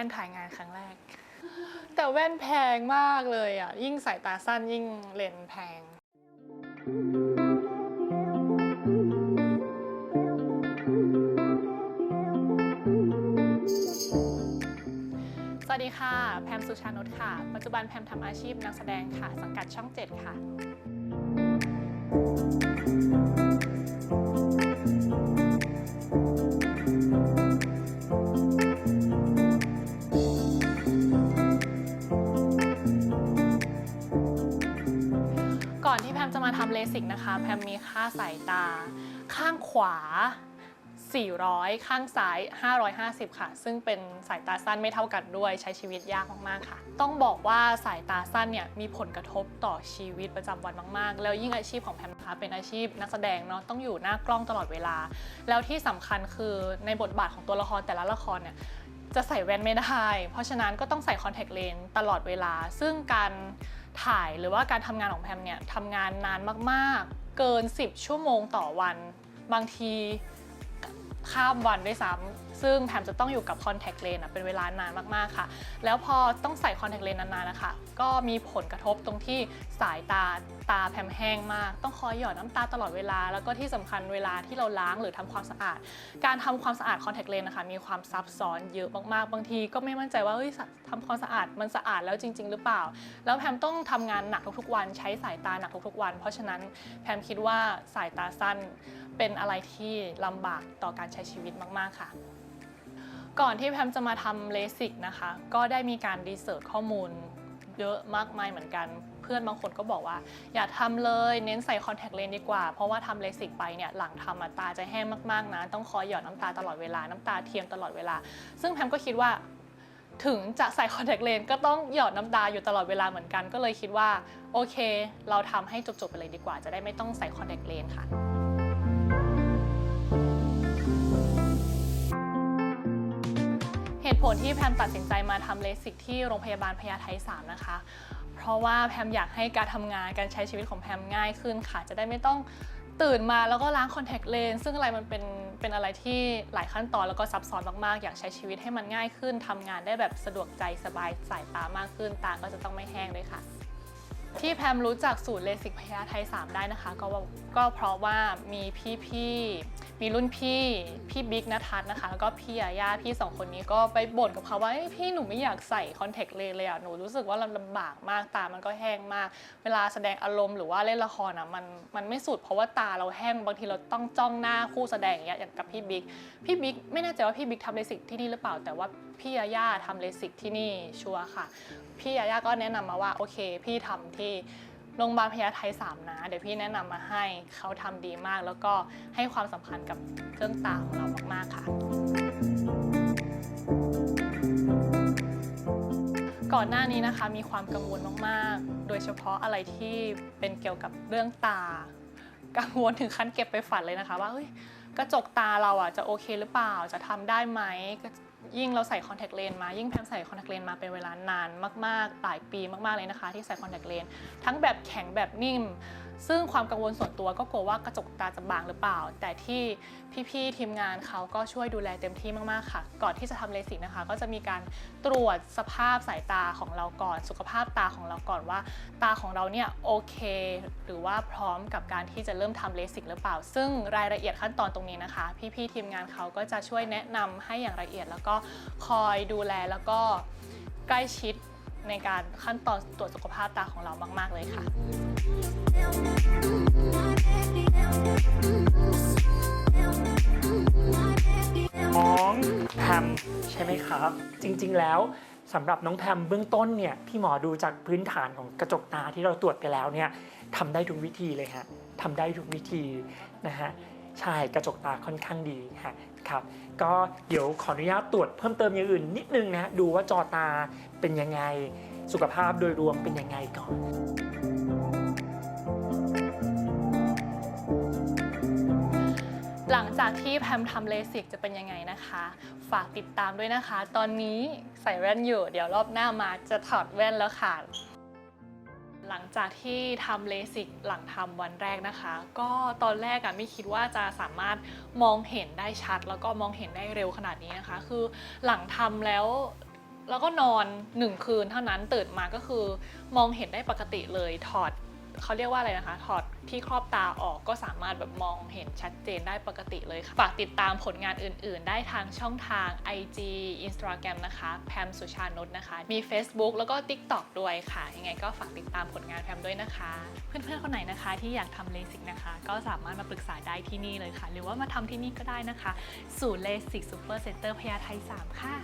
ว่นถ่ายงานครั้งแรก แต่แว่นแพงมากเลยอะ ยิ่งสายตาสั้นยิ่งเลนแพง สวัสดีค่ะ แพมสุชานุชค่ะ ปัจจุบันแพมทำอาชีพนักแสดงค่ะ สังกัดช่อง 7 ค่ะ มาทำเลสิกนะคะ แพมมีค่าสายตา ข้างขวา 400 ข้างซ้าย 550 ค่ะ ซึ่งเป็นสายตาสั้นไม่เท่ากันด้วยใช้ชีวิตยากมากๆค่ะ ต้องบอกว่าสายตาสั้นเนี่ยมีผลกระทบต่อชีวิตประจำวันมากๆ แล้วยิ่งอาชีพของแพมนะคะเป็นอาชีพนักแสดงเนาะต้องอยู่หน้ากล้องตลอดเวลา แล้วที่สำคัญคือในบทบาทของตัวละครแต่ละละครเนี่ยจะใส่แว่นไม่ได้ เพราะฉะนั้นก็ต้องใส่คอนแทคเลนส์ตลอดเวลา ซึ่งการ ถ่ายหรือว่าการทำงานของแพมเนี่ยทำงานนานมากๆ เกิน 10 ชั่วโมงต่อวัน บางทีข้ามวันด้วยซ้ำ ซึ่งแพมจะต้องอยู่กับคอนแทคเลนส์เป็นเวลานานมากๆค่ะ แล้วพอต้องใส่คอนแทคเลนส์นานๆนะคะ ก็มีผลกระทบตรงที่สายตาตาแพมแห้งมาก ต้องคอยหยอดน้ำตาตลอดเวลา แล้วก็ที่สำคัญเวลาที่เราล้างหรือทำความสะอาด การทำความสะอาดคอนแทคเลนส์นะคะมีความซับซ้อนเยอะมากๆ บางทีก็ไม่มั่นใจว่าเฮ้ยทำความสะอาดมันสะอาดแล้วจริง ๆ หรือเปล่า แล้วแพมต้องทำงานหนักทุกๆวันใช้สายตาหนักทุกๆวัน เพราะฉะนั้นแพมคิดว่าสายตาสั้นเป็นอะไรที่ลำบากต่อการใช้ชีวิตมาก ๆ ค่ะ ก่อนที่แพมจะมาทำเลสิกนะคะ ก็ได้มีการรีเสิร์ชข้อมูลเยอะมากมายเหมือนกัน เพื่อนบางคนก็บอกว่า อย่าทำเลยเน้นใส่คอนแทคเลนส์ดีกว่า เพราะว่าทำเลสิกไปเนี่ยหลังทำตาจะแห้งมากๆนะต้องคอยหยอดน้ำตาตลอดเวลาน้ำตาเทียมตลอดเวลา ซึ่งแพมก็คิดว่าถึงจะใส่คอนแทคเลนส์ก็ต้องหยอดน้ำตาอยู่ตลอดเวลาเหมือนกัน ก็เลยคิดว่าโอเค เราทำให้จบๆไปเลยดีกว่า จะได้ไม่ต้องใส่คอนแทคเลนส์ค่ะ ตุผลที่แพมตัดสินใจมาทำเลสิกที่โรงพยาบาลพญาไท3นะคะ เพราะว่าแพมอยากให้การทำงานการใช้ชีวิตของแพมง่ายขึ้นค่ะ จะได้ไม่ต้องตื่นมาแล้วก็ล้างคอนแทคเลนส์ซึ่งอะไรมันเป็นเป็นอะไรที่หลายขั้นตอนแล้วก็ซับซ้อนมากๆ อยากใช้ชีวิตให้มันง่ายขึ้นทำงานได้แบบสะดวกใจสบายสายตามากขึ้นตาก็จะต้องไม่แห้งด้วยค่ะ ที่แพมรู้จักสูตรเลสิกพยาไทย3ได้นะคะ ก็ก็เพราะว่ามีพี่ๆมีรุ่นพี่พี่บิ๊กนทัศนะคะ แล้วก็พี่ยาย่าพี่สองคนนี้ก็ไปบ่นกับเขาว่าพี่หนูไม่อยากใส่คอนแทคเลนส์เลยอะหนูรู้สึกว่าลำบากมากตามันก็แห้งมาก เวลาแสดงอารมณ์หรือว่าเล่นละครอะมันมันไม่สุดเพราะว่าตาเราแห้งบางทีเราต้องจ้องหน้าคู่แสดงอย่างเงี้ยอย่างกับพี่บิ๊กพี่บิ๊กไม่แน่ใจว่าพี่บิ๊กทำเลสิกที่นี่หรือเปล่า แต่ว่าพี่ยาย่าทำเลสิกที่นี่ชัวร์ค่ะ พี่ยาย่าก็แนะนำมาว่าโอเค พี่ทำที่โรงพยาบาลพญาไท3นะ เดี๋ยวพี่แนะนำมาให้เขาทำดีมาก แล้วก็ให้ความสำคัญกับเครื่องตาของเรามาก ๆ ค่ะ ก่อนหน้านี้นะคะมีความกังวลมากๆ โดยเฉพาะอะไรที่เป็นเกี่ยวกับเรื่องตา กังวลถึงขั้นเก็บไปฝันเลยนะคะ ว่าเฮ้ยกระจกตาเราอะจะโอเคหรือเปล่าจะทำได้ไหม ยิ่งเราใส่คอนแทคเลนส์มา ยิ่งแพมใส่คอนแทคเลนส์มาเป็นเวลานานมาก ๆ หลายปีมาก ๆ เลยนะคะ ที่ใส่คอนแทคเลนส์ทั้งแบบแข็งแบบนิ่ม ซึ่งความกังวลส่วนตัวก็กลัวว่ากระจกตาจะบางหรือเปล่า แต่ที่พี่ๆทีมงานเขาก็ช่วยดูแลเต็มที่มากๆค่ะ ก่อนที่จะทำเลสิกนะคะ ก็จะมีการตรวจสภาพสายตาของเราก่อน สุขภาพตาของเราก่อนว่า ตาของเราเนี่ยโอเค หรือว่าพร้อมกับการที่จะเริ่มทำเลสิกหรือเปล่า ซึ่งรายละเอียดขั้นตอนตรงนี้นะคะ พี่ๆทีมงานเขาก็จะช่วยแนะนำให้อย่างละเอียด แล้วก็คอยดูแลแล้วก็ใกล้ชิด ในการขั้นตอนตรวจสุขภาพตาของเรามาก ๆ เลยค่ะ น้องแพมใช่ไหมครับ จริง ๆ แล้วสำหรับน้องแพมเบื้องต้นเนี่ยพี่หมอดูจากพื้นฐานของกระจกตาที่เราตรวจไปแล้วเนี่ยทำได้ทุกวิธีเลยฮะทำได้ทุกวิธีนะฮะ ใช่กระจกตาค่อนข้างดีฮะครับก็เดี๋ยวขออนุญาตตรวจเพิ่มเติมอย่างอื่นนิดนึงนะฮะดูว่าจอตาเป็นยังไงสุขภาพโดยรวมเป็นยังไงก่อนหลังจากที่แพมทำเลสิกจะเป็นยังไงนะคะ ฝากติดตามด้วยนะคะ ตอนนี้ใส่แว่นอยู่ เดี๋ยวรอบหน้ามาจะถอดแว่นแล้วค่ะ หลังจากที่ทำเลสิกหลังทำวันแรกนะคะ ก็ตอนแรกอะไม่คิดว่าจะสามารถมองเห็นได้ชัด แล้วก็มองเห็นได้เร็วขนาดนี้นะคะ คือหลังทำแล้วแล้วก็นอนหนึ่งคืนเท่านั้นตื่นมาก็คือมองเห็นได้ปกติเลยถอด เขาเรียกว่าอะไรนะคะ ถอดที่ครอบตาออกก็สามารถแบบมองเห็นชัดเจนได้ปกติเลยค่ะ ฝากติดตามผลงานอื่น ๆ ได้ทางช่องทาง IG Instagram นะคะ แพมสุชานุชนะคะ มี Facebook แล้วก็ TikTok ด้วยค่ะ ยังไงก็ฝากติดตามผลงานแพมด้วยนะคะ เพื่อน ๆ คนไหนนะคะที่อยากทำเลสิกนะคะ ก็สามารถมาปรึกษาได้ที่นี่เลยค่ะ หรือว่ามาทำที่นี่ก็ได้นะคะ ศูนย์เลสิกซูเปอร์เซ็นเตอร์พญาไท3ค่ะ